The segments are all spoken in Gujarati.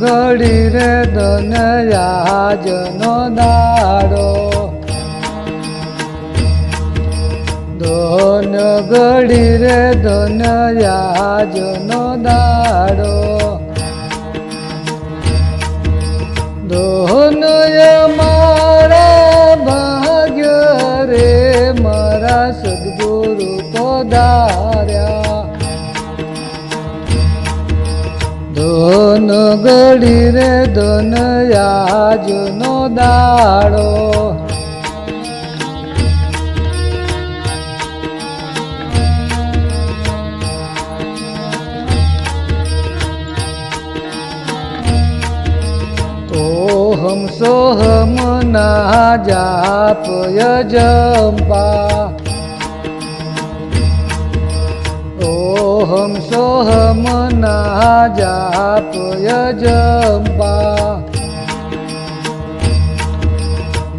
ઘડી રે ધન યાજનો દાડો. ધન ઘડી રે ધન યાજનો દાડો ધોનય મારા ભાગ્ય રે, મારા સદગુરુ પધાર્યા ધોન ગળી રે ધન નો દાડો. સોહમ ના જાપ જંપા ઓહમ સોહમ ના જાપય જંપા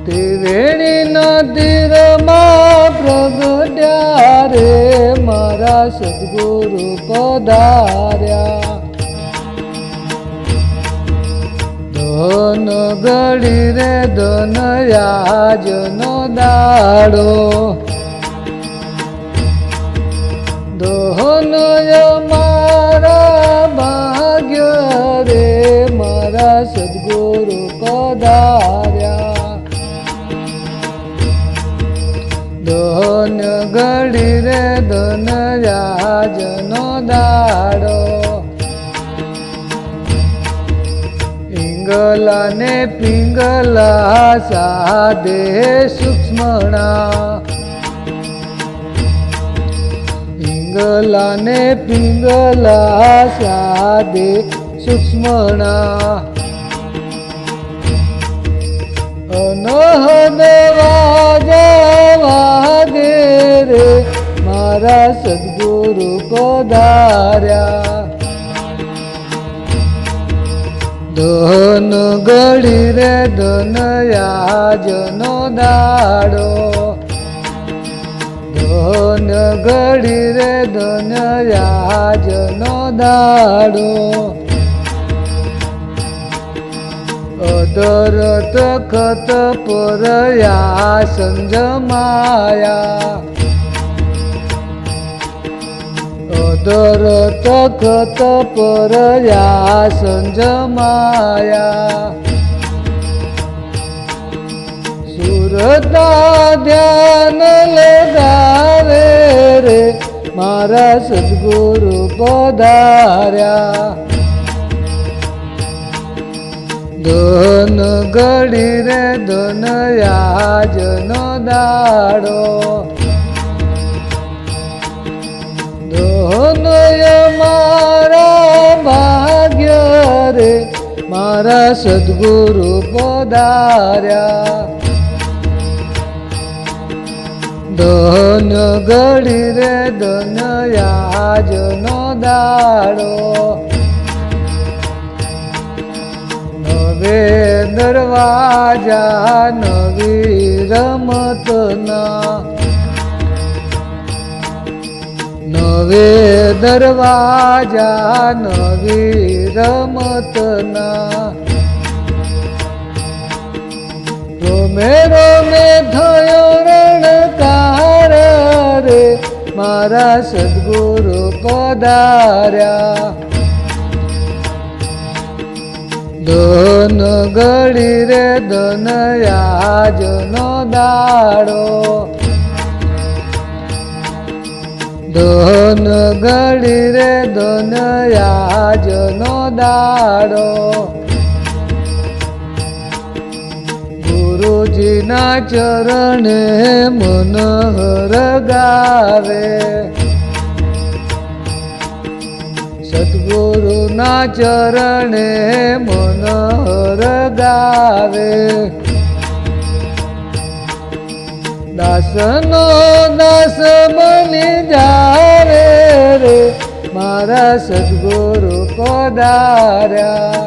ત્રિવેણી નદીરમાં પ્રગટ્યા રે, મારા સદગુરુ પધાર્યા. ધન ગળી રે, ધન યાજનો દાડો. સદગુરુ પધાર્યા. ધન ઘડી રે ધન રાજનો દાડો. પિંગલા ને પિંગલા સાધે સૂક્ષ્મણા. પિંગલા ને પિંગલા સાધે સૂક્ષ્મણા. મારા સદગુરુ પધાર્યા ધન ગળી રે, ધન યાજનો દાડો. ધન ગળી રે, ધન યાજનો દાડો. અદર ખત પરયા સંજમાયા અદર ખત પરયા સંજમાયા સુરતા ધ્યાન લગાવે રે, મારા સદગુરુ પધાર્યા. ધન ઘડી રે ધન યાજનો દાડો. ધોનય મારા ભાગ્ય રે, મારા સદગુરુ પધાર્યા ધન ઘડી રે ધન યાજનો દાડો. નવે દરવાજા નવી રમતના. નવે દરવાજા નવી રમતના. રોમે રોમે થયો રણકાર રે, મારા સદગુરુ પધાર્યા. ધન ગળી રે ધન યાજનો દાડો. ધન ગળી રે ધન યાજનો દાડો. ગુરુજીના ચરણે મનહર ગાવે. સદગુરુના ચરણે મનહર ગાવે દાસનો દાસ બની જાવે રે, મારા સદગુરુ પધાર્યા.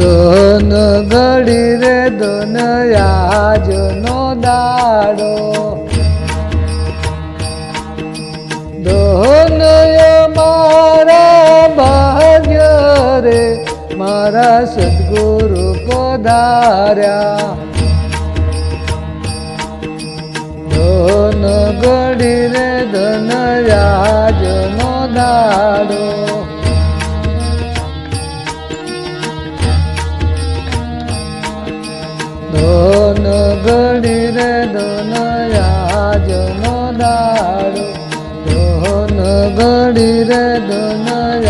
ધન ઘડી રે, ધન યાજનો દાડો. મારા સદગુરુ પધાર્યા. ધન ઘડી રે ધન યાજનો દાડો ધન ઘડી રે ધન યાજનો દાડો ધન ઘડી રે ધન